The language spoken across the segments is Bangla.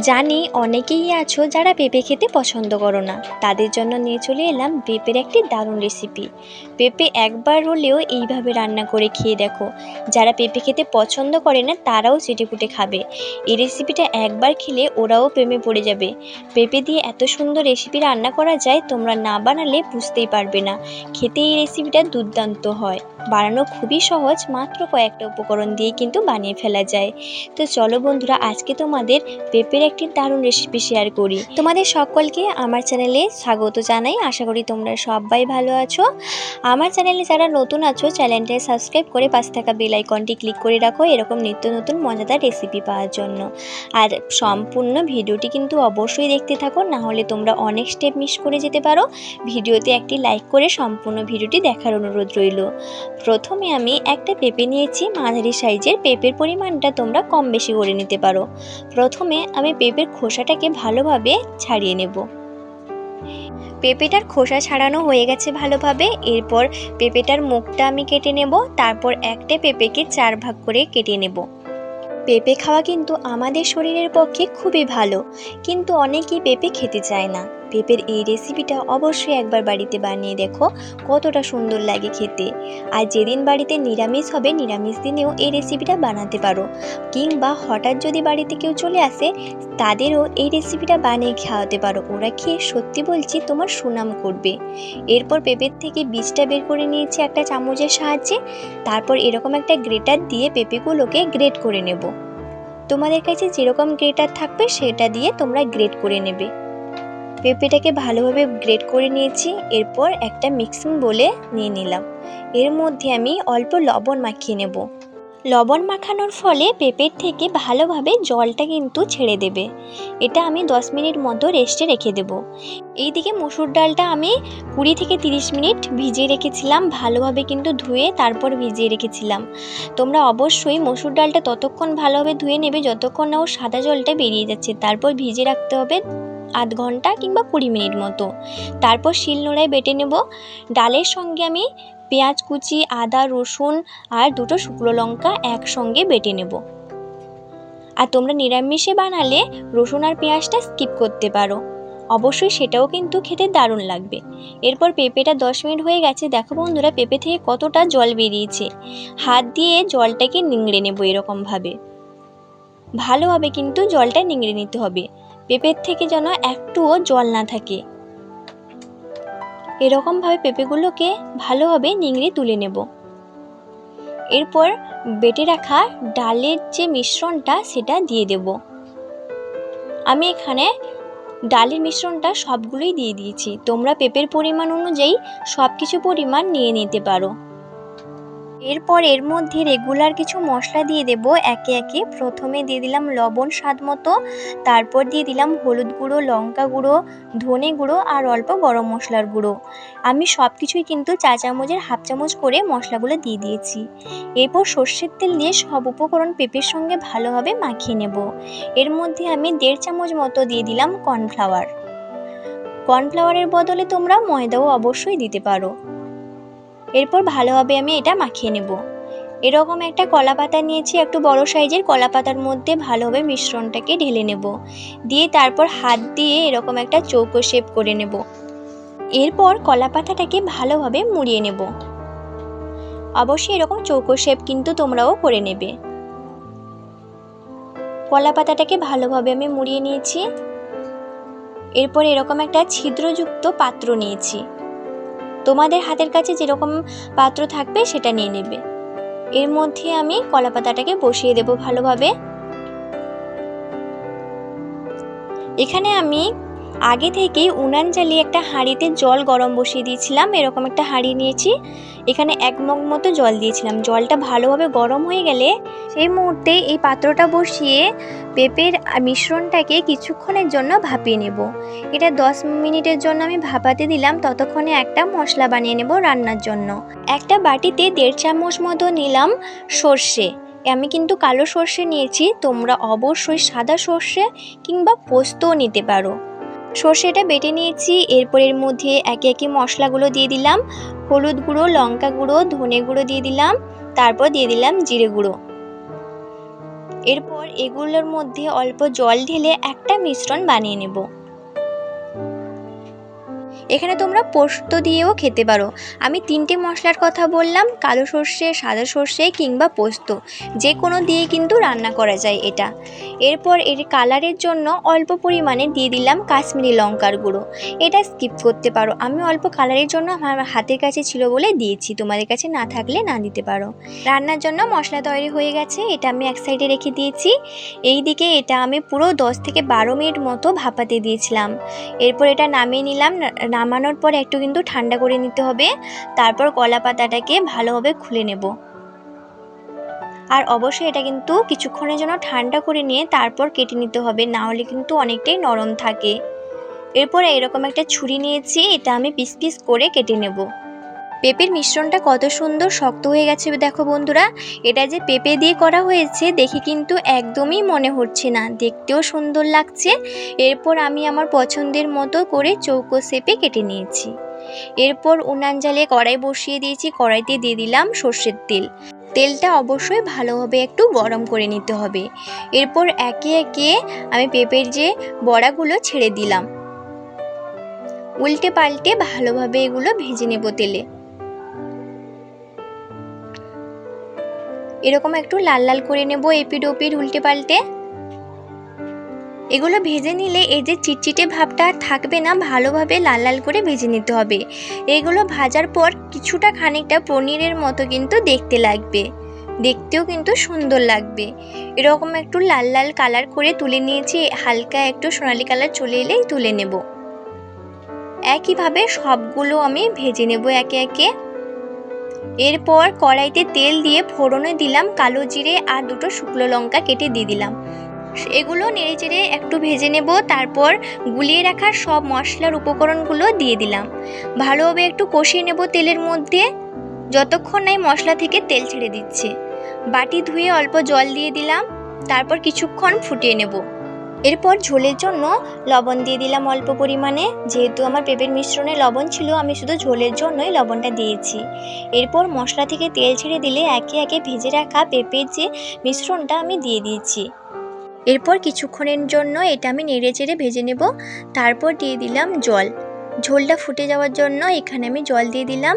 জানি অনেকেই আছো যারা পেঁপে খেতে পছন্দ করো না। তাদের জন্য নিয়ে চলে এলাম পেঁপের একটি দারুণ রেসিপি পেঁপে একবার হলেও এইভাবে রান্না করে খেয়ে দেখো। যারা পেঁপে খেতে পছন্দ করে না, তারাও চেটেপুটে খাবে। এই রেসিপিটা একবার খেলে ওরাও প্রেমে পড়ে যাবে। পেঁপে দিয়ে এত সুন্দর রেসিপি রান্না করা যায়, তোমরা না বানালে বুঝতেই পারবে না। খেতে এই রেসিপিটা দুর্দান্ত হয়। বানানো খুবই সহজ, মাত্র কয়েকটা উপকরণ দিয়ে কিন্তু বানিয়ে ফেলা যায়। তো চলো বন্ধুরা, আজকে তোমাদের পেঁপের একটি দারুণ রেসিপি শেয়ার করি। তোমাদের সকলকে আমার চ্যানেলে স্বাগত জানাই। আশা করি তোমরা সবাই ভালো আছো। আমার চ্যানেলে যারা নতুন আছো চ্যানেলটা সাবস্ক্রাইব করে পাশে থাকা বেল আইকনটি ক্লিক করে রাখো। এরকম নিত্য নতুন মজাদার রেসিপি পাওয়ার জন্য। আর সম্পূর্ণ ভিডিওটি কিন্তু অবশ্যই দেখতে থাকো, না হলে তোমরা অনেক স্টেপ মিস করে যেতে পারো। ভিডিওতে একটি লাইক করে সম্পূর্ণ ভিডিওটি দেখার অনুরোধ রইল। প্রথমে আমি একটা পেঁপে নিয়েছি। মাঝারি সাইজের পেঁপের পরিমাণটা তোমরা কম বেশি করে নিতে পারো। প্রথমে আমি পেঁপের খোসাটাকে ভালোভাবে ছাড়িয়ে নেব। পেঁপেটার খোসা ছাড়ানো হয়ে গেছে ভালোভাবে। এরপর পেঁপেটার মুখটা আমি কেটে নেব, তারপর একটা পেঁপেকে চার ভাগ করে কেটে নেব। পেঁপে খাওয়া কিন্তু আমাদের শরীরের পক্ষে খুবই ভালো, কিন্তু অনেকেই পেঁপে খেতে চায় না। পেঁপের এই রেসিপিটা অবশ্যই একবার বাড়িতে বানিয়ে দেখো, কতটা সুন্দর লাগে খেতে। আর যেদিন বাড়িতে নিরামিষ হবে, নিরামিষ দিনেও এই রেসিপিটা বানাতে পারো। কিংবা হঠাৎ যদি বাড়িতে কেউ চলে আসে, তাদেরও এই রেসিপিটা বানিয়ে খাওয়াতে পারো। ওরা খেয়ে সত্যি বলছি তোমার সুনাম করবে। এরপর পেঁপের থেকে বীজটা বের করে নিয়েছি একটা চামচের সাহায্যে। তারপর এরকম একটা গ্রেটার দিয়ে পেঁপেগুলোকে গ্রেট করে নেব। তোমাদের কাছে যেরকম গ্রেটার থাকবে, সেটা দিয়ে তোমরা গ্রেট করে নেবে। পেঁপেটাকে ভালোভাবে গ্রেট করে নিয়েছি, এরপর একটা মিক্সিং বলে নিয়ে নিলাম। এর মধ্যে আমি অল্প লবণ মাখিয়ে নেব। লবণ মাখানোর ফলে পেঁপের থেকে ভালোভাবে জলটা কিন্তু ছেড়ে দেবে। এটা আমি 10 মিনিট মতো রেস্টে রেখে দেব। এইদিকে মসুর ডালটা আমি কুড়ি থেকে 30 মিনিট ভিজিয়ে রেখেছিলাম, ভালোভাবে কিন্তু ধুয়ে তারপর ভিজিয়ে রেখেছিলাম। তোমরা অবশ্যই মসুর ডালটা ততক্ষণ ভালোভাবে ধুয়ে নেবে, যতক্ষণ না ও সাদা জলটা বেরিয়ে যাচ্ছে, তারপর ভিজিয়ে রাখতে হবে আধ ঘণ্টা কিংবা কুড়ি মিনিট মতো। তারপর শিলনোড়ায় বেটে নেব। ডালের সঙ্গে আমি পেঁয়াজ কুচি, আদা, রসুন আর দুটো শুকনো লঙ্কা একসঙ্গে বেটে নেব। আর তোমরা নিরামিষে বানালে রসুন আর পেঁয়াজটা স্কিপ করতে পারো। অবশ্যই সেটাও কিন্তু খেতে দারুণ লাগবে। এরপর পেঁপেটা দশ মিনিট হয়ে গেছে। দেখো বন্ধুরা, পেঁপে থেকে কতটা জল বেরিয়েছে। হাত দিয়ে জলটাকে নিংড়ে নেব এরকমভাবে। ভালোভাবে কিন্তু জলটা নিংড়ে নিতে হবে। পেঁপের থেকে যেন একটুও জল না থাকে। এরকমভাবে পেঁপেগুলোকে ভালোভাবে নিংড়ে তুলে নেব। এরপর বেটে রাখা ডালের যে মিশ্রণটা, সেটা দিয়ে দেব। আমি এখানে ডালের মিশ্রণটা সবগুলোই দিয়ে দিয়েছি। তোমরা পেঁপের পরিমাণ অনুযায়ী সব কিছু পরিমাণ নিয়ে নিতে পারো। এরপর এর মধ্যে রেগুলার কিছু মশলা দিয়ে দেব, একে একে। প্রথমে দিয়ে দিলাম লবণ স্বাদ মতো, তারপর দিয়ে দিলাম হলুদ গুঁড়ো, লঙ্কা গুঁড়ো, ধনে গুঁড়ো আর অল্প গরম মশলার গুঁড়ো। আমি সব কিছুই কিন্তু চা চামচের হাফ চামচ করে মশলাগুলো দিয়ে দিয়েছি। এরপর সর্ষের তেল দিয়ে সব উপকরণ পেঁপের সঙ্গে ভালোভাবে মাখিয়ে নেব। এর মধ্যে আমি দেড় চামচ মতো দিয়ে দিলাম কর্নফ্লাওয়ার। কর্নফ্লাওয়ারের বদলে তোমরা ময়দাও অবশ্যই দিতে পারো। এরপর ভালোভাবে আমি এটা মাখিয়ে নেব। এরকম একটা কলা পাতা নিয়েছি, একটু বড় সাইজের কলা পাতার মধ্যে ভালোভাবে মিশ্রণটাকে ঢেলে নেব। দিয়ে তারপর হাত দিয়ে এরকম একটা চৌকো শেপ করে নেব। এরপর কলা পাতাটাকে ভালোভাবে মুড়িয়ে নেব। অবশ্যই এরকম চৌকো শেপ কিন্তু তোমরাও করে নেবে। কলা পাতাটাকে ভালোভাবে আমি মুড়িয়ে নিয়েছি। এরপর এরকম একটা ছিদ্রযুক্ত পাত্র নিয়েছি। তোমাদের হাতের কাছে যেরকম পাত্র থাকবে সেটা নিয়ে নেবে। এর মধ্যে আমি কলা পাতাটাকে বসিয়ে দেব ভালোভাবে। এখানে আমি আগে থেকেই উনান জ্বালিয়ে একটা হাঁড়িতে জল গরম বসিয়ে দিয়েছিলাম, এরকম একটা হাঁড়ি নিয়েছি। এখানে এক মগ মতো জল দিয়েছিলাম। জলটা ভালোভাবে গরম হয়ে গেলে সেই মুহূর্তে এই পাত্রটা বসিয়ে পেঁপের মিশ্রণটাকে কিছুক্ষণের জন্য ভাপিয়ে নেব। এটা দশ মিনিটের জন্য আমি ভাপাতে দিলাম, ততক্ষণে একটা মশলা বানিয়ে নেব রান্নার জন্য। একটা বাটিতে দেড় চামচ মতো নিলাম সর্ষে। আমি কিন্তু কালো সর্ষে নিয়েছি, তোমরা অবশ্যই সাদা সর্ষে কিংবা পোস্তও নিতে পারো। সর্ষেটা বেটে নিয়েছি, এরপর এর মধ্যে একে একে মশলাগুলো দিয়ে দিলাম। হলুদ গুঁড়ো, লঙ্কা গুঁড়ো, ধনে গুঁড়ো দিয়ে দিলাম, তারপর দিয়ে দিলাম জিরে গুঁড়ো। এরপর এগুলোর মধ্যে অল্প জল ঢেলে একটা মিশ্রণ বানিয়ে নেব। এখানে তোমরা পোস্ত দিয়েও খেতে পারো। আমি তিনটে মশলার কথা বললাম, কালো সর্ষে, সাদা সর্ষে কিংবা পোস্ত। যে কোনো দিয়ে কিন্তু রান্না করা যায় এটা। এরপর এর কালারের জন্য অল্প পরিমাণে দিয়ে দিলাম কাশ্মীরি লঙ্কার গুঁড়ো। এটা স্কিপ করতে পারো। আমি অল্প কালারের জন্য আমার হাতের কাছে ছিল বলে দিয়েছি। তোমাদের কাছে না থাকলে না দিতে পারো। রান্নার জন্য মশলা তৈরি হয়ে গেছে। এটা আমি এক সাইডে রেখে দিয়েছি। এই দিকে এটা আমি পুরো দশ থেকে বারো মিনিট মতো ভাপাতে দিয়েছিলাম। এরপর এটা নামিয়ে নিলাম। নামানোর পর একটু কিন্তু ঠান্ডা করে নিতে হবে। তারপর কলা পাতাটাকে ভালোভাবে খুলে নেব। আর অবশ্যই এটা কিন্তু কিছুক্ষণের জন্য ঠান্ডা করে নিয়ে তারপর কেটে নিতে হবে, না হলে কিন্তু অনেকটাই নরম থাকে। এরপর এরকম একটা ছুরি নিয়েছি, এটা আমি পিস পিস করে কেটে নেব। পেঁপের মিশ্রণটা কত সুন্দর, শক্ত হয়ে গেছে দেখো বন্ধুরা। এটা যে পেঁপে দিয়ে করা হয়েছে, দেখে কিন্তু একদমই মনে হচ্ছে না। দেখতেও সুন্দর লাগছে। এরপর আমি আমার পছন্দের মতো করে চৌকো শেপে কেটে নিয়েছি। এরপর উনান জালে কড়াই বসিয়ে দিয়েছি, কড়াইতে দিয়ে দিলাম সর্ষের তেল। তেলটা অবশ্যই ভালোভাবে একটু গরম করে নিতে হবে। এরপর একে একে আমি পেঁপের যে বড়াগুলো ছেড়ে দিলাম। উল্টে পাল্টে ভালোভাবে এগুলো ভেজে নেব তেলে। এরকম একটু লাল লাল করে নেব এপিড ওপিড উল্টে পাল্টে। এগুলো ভেজে নিলে এই যে চিটচিটে ভাবটা থাকবে না, ভালোভাবে লাল লাল করে ভেজে নিতে হবে। এগুলো ভাজার পর কিছুটা খানিকটা পনিরের মতো কিন্তু দেখতে লাগবে। দেখতেও কিন্তু সুন্দর লাগবে। এরকম একটু লাল লাল কালার করে তুলে নিয়েছি, হালকা একটু সোনালি কালার চলে এলেই তুলে নেব। একইভাবে সবগুলো আমি ভেজে নেব একে একে। এরপর কড়াইতে তেল দিয়ে ফোড়নে দিলাম কালো জিরে আর দুটো শুকনো লঙ্কা কেটে দিয়ে দিলাম। এগুলো নেড়ে চেড়ে একটু ভেজে নেব, তারপর গুলিয়ে রাখা সব মশলার উপকরণগুলো দিয়ে দিলাম। ভালোভাবে একটু কষিয়ে নেব তেলের মধ্যে, যতক্ষণ নাই মশলা থেকে তেল ছেড়ে দিচ্ছে। বাটি ধুয়ে অল্প জল দিয়ে দিলাম, তারপর কিছুক্ষণ ফুটিয়ে নেব। এরপর ঝোলের জন্য লবণ দিয়ে দিলাম অল্প পরিমাণে। যেহেতু আমার পেঁপের মিশ্রণে লবণ ছিল, আমি শুধু ঝোলের জন্যই লবণটা দিয়েছি। এরপর মশলা থেকে তেল ছেড়ে দিলে একে একে ভেজে রাখা পেঁপের যে মিশ্রণটা আমি দিয়ে দিয়েছি। এরপর কিছুক্ষণের জন্য এটা আমি নেড়ে চেড়ে ভেজে নেব। তারপর দিয়ে দিলাম জল। ঝোলটা ফুটে যাওয়ার জন্য এখানে আমি জল দিয়ে দিলাম।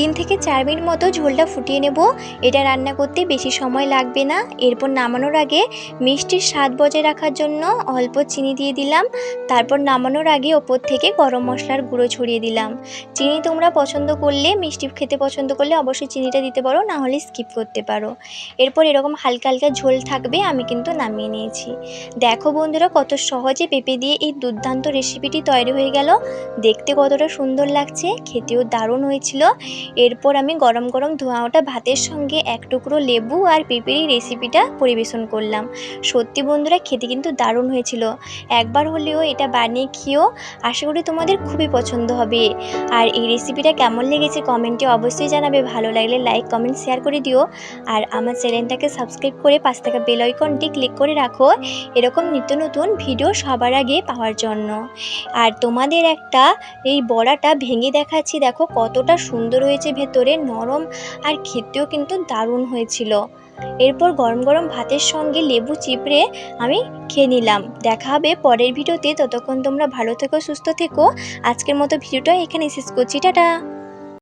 তিন থেকে চার মিনিট মতো ঝোলটা ফুটিয়ে নেব। এটা রান্না করতে বেশি সময় লাগবে না। এরপর নামানোর আগে মিষ্টির স্বাদ বজায় রাখার জন্য অল্প চিনি দিয়ে দিলাম। তারপর নামানোর আগে ওপর থেকে গরম মশলার গুঁড়ো ছড়িয়ে দিলাম। চিনি তোমরা পছন্দ করলে, মিষ্টি খেতে পছন্দ করলে অবশ্যই চিনিটা দিতে পারো, না হলে স্কিপ করতে পারো। এরপর এরকম হালকা হালকা ঝোল থাকবে, আমি কিন্তু নামিয়ে নিয়েছি। দেখো বন্ধুরা, কত সহজে পেঁপে দিয়ে এই দুর্দান্ত রেসিপিটি তৈরি হয়ে গেল। দেখতে কতটা সুন্দর লাগছে, খেতেও দারুণ হয়েছিল। এরপর আমি গরম গরম ধোঁয়া ওঠা ভাতের সঙ্গে এক টুকরো লেবু আর পেঁপের রেসিপিটা পরিবেশন করলাম। সত্যি বন্ধুরা, খেতে কিন্তু দারুণ হয়েছিল। একবার হলেও এটা বানিয়ে খেয়েও আশা করি তোমাদের খুবই পছন্দ হবে। আর এই রেসিপিটা কেমন লেগেছে কমেন্টে অবশ্যই জানাবে। ভালো লাগলে লাইক, কমেন্ট, শেয়ার করে দিও। আর আমার চ্যানেলটাকে সাবস্ক্রাইব করে পাশ থাকা বেল আইকনটি ক্লিক করে রাখো। এরকম নিত্য নতুন ভিডিও সবার আগে পাওয়ার জন্য। আর তোমাদের একটা এই বড়াটা ভেঙে দেখাচ্ছি। দেখো কতটা সুন্দর হয়েছে ভেতরে নরম আর খেতেও কিন্তু দারুণ হয়েছিল। এরপর গরম গরম ভাতের সঙ্গে লেবু চিপড়ে আমি খেয়ে নিলাম। দেখা হবে পরের ভিডিওতে। ততক্ষণ তোমরা ভালো থেকো, সুস্থ থেকো। আজকের মতো ভিডিওটা এখানে শেষ করছি। টাটা!